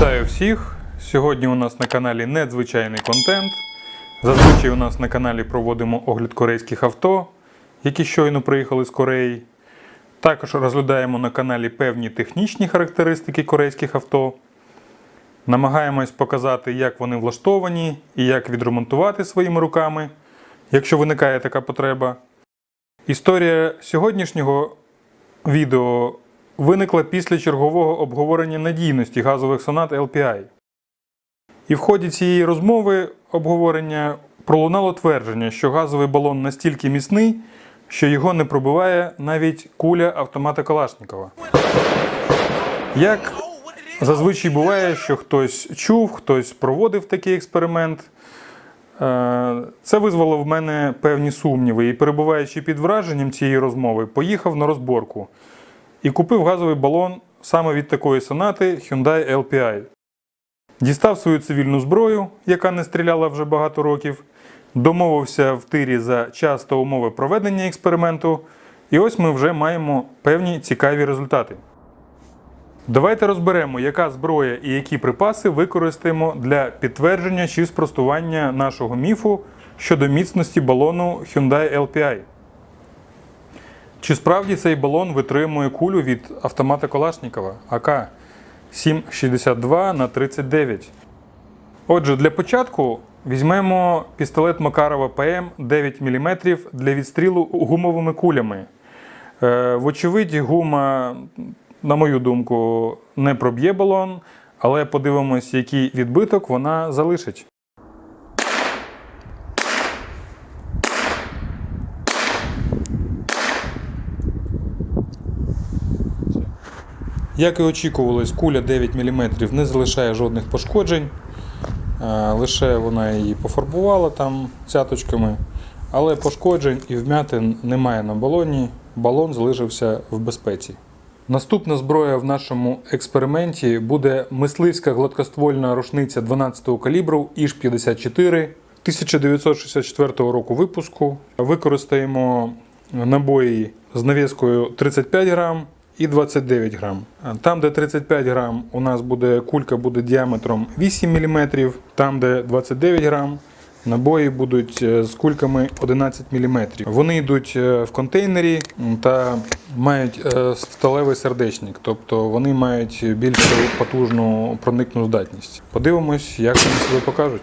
Вітаю всіх! Сьогодні у нас на каналі надзвичайний контент. Зазвичай у нас на каналі проводимо огляд корейських авто, які щойно приїхали з Кореї. Також розглядаємо на каналі певні технічні характеристики корейських авто. Намагаємось показати, як вони влаштовані і як відремонтувати своїми руками, якщо виникає така потреба. Історія сьогоднішнього відео виникла після чергового обговорення надійності газових сонат LPI. І в ході цієї розмови обговорення пролунало твердження, що газовий балон настільки міцний, що його не пробиває навіть куля автомата Калашникова. Як зазвичай буває, що хтось чув, хтось проводив такий експеримент. Е, Це визвало в мене певні сумніви, і перебуваючи під враженням цієї розмови, поїхав на розборку і купив газовий балон саме від такої сонати Hyundai LPI. Дістав свою цивільну зброю, яка не стріляла вже багато років, домовився в тирі за час та умови проведення експерименту, і ось ми вже маємо певні цікаві результати. Давайте розберемо, яка зброя і які припаси використаємо для підтвердження чи спростування нашого міфу щодо міцності балону Hyundai LPI. Чи справді цей балон витримує кулю від автомата Калашникова АК 7,62 на 39? Отже, для початку візьмемо пістолет Макарова ПМ 9 мм для відстрілу гумовими кулями. Е, Вочевидь, гума, на мою думку, не проб'є балон, але подивимось, який відбиток вона залишить. Як і очікувалось, куля 9 мм не залишає жодних пошкоджень. Е, Лише вона її пофарбувала там цяточками, але пошкоджень і вмятин немає на балоні. Балон залишився в безпеці. Наступна зброя в нашому експерименті буде мисливська гладкоствольна рушниця 12-го калібру ІЖ-54 1964 року випуску. Використаємо набої з навіскою 35 грам і 29 грам. Там, де 35 грам, у нас буде кулька буде діаметром 8 мм, там, де 29 грам, набої будуть е, з кульками 11 мм. Вони йдуть е, в контейнері та мають е, сталевий сердечник, тобто вони мають більш потужну проникну здатність. Подивимось, як вони себе покажуть.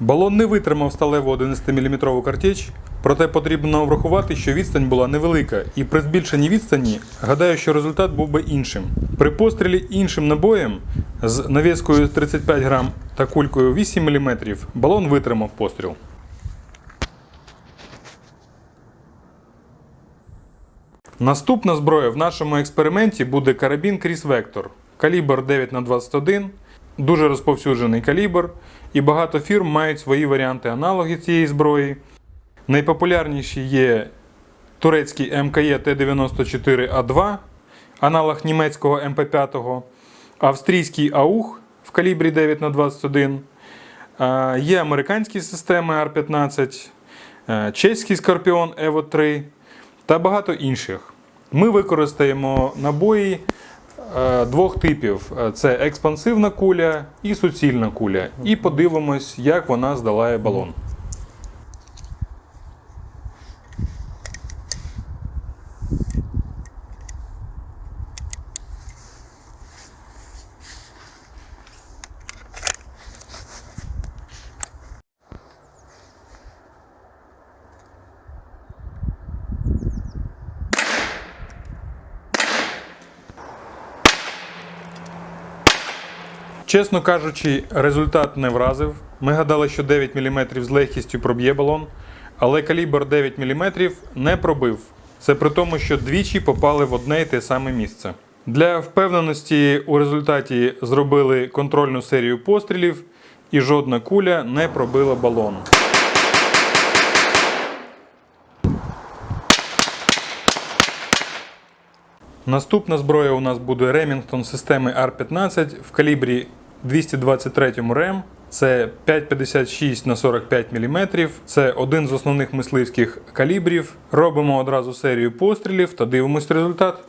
Балон не витримав сталеву 11-мм картеч, проте потрібно врахувати, що відстань була невелика, і при збільшенні відстані гадаю, що результат був би іншим. При пострілі іншим набоєм з навіскою 35 грам та кулькою 8 мм балон витримав постріл. Наступна зброя в нашому експерименті буде карабін Кріс Вектор. Калібр 9х21, дуже розповсюджений калібр, і багато фірм мають свої варіанти аналоги цієї зброї. Найпопулярніші є турецький МКЕ Т-94А2, аналог німецького МП5, австрійський АУХ в калібрі 9х21, е, є американські системи Р-15, е, чеський Скорпіон Evo 3 та багато інших. Ми використаємо набої двох типів: Е, це експансивна куля і суцільна куля. І подивимось, як вона здолає балон. Чесно кажучи, результат не вразив. Ми гадали, що 9 мм з легкістю проб'є балон, але калібр 9 мм не пробив. Це при тому, що двічі попали в одне й те саме місце. Для впевненості у результаті зробили контрольну серію пострілів, і жодна куля не пробила балон. Наступна зброя у нас буде Remington системи R15 в калібрі 223 РЕМ Це 5,56 на 45 мм. Це один з основних мисливських калібрів. Робимо одразу серію пострілів та дивимось результат.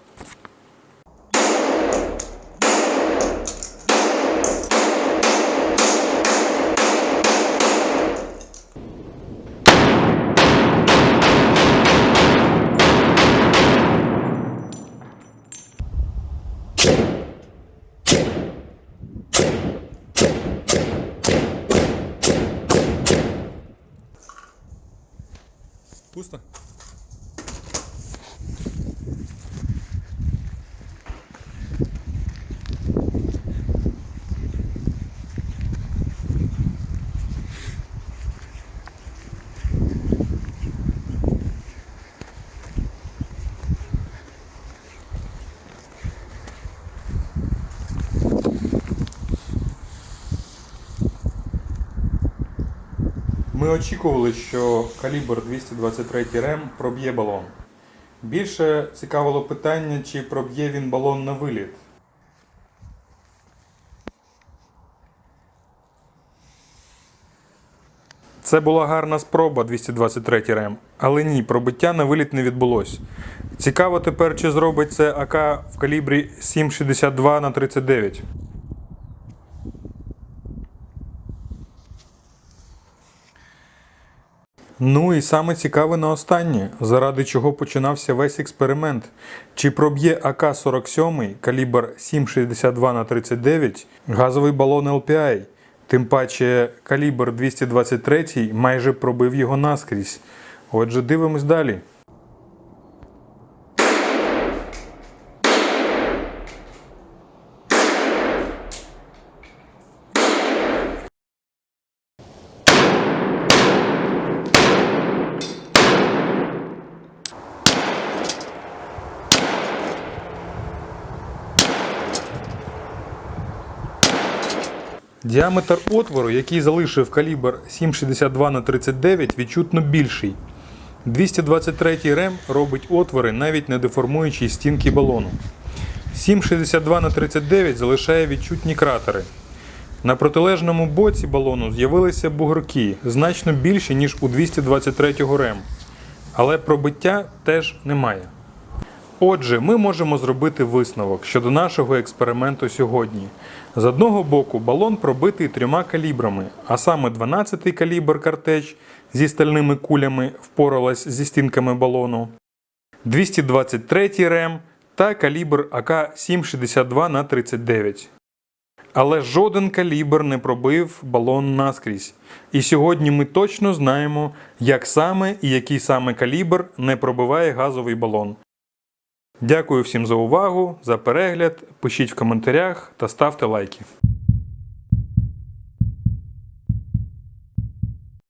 Пусто? Ми очікували, що калібр 223 РЕМ проб'є балон. Більше цікавило питання, чи проб'є він балон на виліт. Це була гарна спроба 223 РЕМ, але ні, пробиття на виліт не відбулось. Цікаво тепер, чи зробить це АК в калібрі 7,62 на 39. Ну і саме цікаве на останнє, заради чого починався весь експеримент. Чи проб'є АК-47 калібр 7,62 на 39 газовий балон LPI? Тим паче калібр 223 майже пробив його наскрізь. Отже, дивимось далі. Діаметр отвору, який залишив калібр 7,62 на 39, відчутно більший. 223 рем робить отвори, навіть не деформуючи стінки балону. 7,62 на 39 залишає відчутні кратери. На протилежному боці балону з'явилися бугорки, значно більші, ніж у 223 рем. Але пробиття теж немає. Отже, ми можемо зробити висновок щодо нашого експерименту сьогодні. З одного боку, балон пробитий трьома калібрами, а саме 12-й калібр картеч зі стальними кулями впоралась зі стінками балону, 223-й рем та калібр АК 762 на 39. Але жоден калібр не пробив балон наскрізь. І сьогодні ми точно знаємо, як саме і який саме калібр не пробиває газовий балон. Дякую всім за увагу, за перегляд. Пишіть в коментарях та ставте лайки.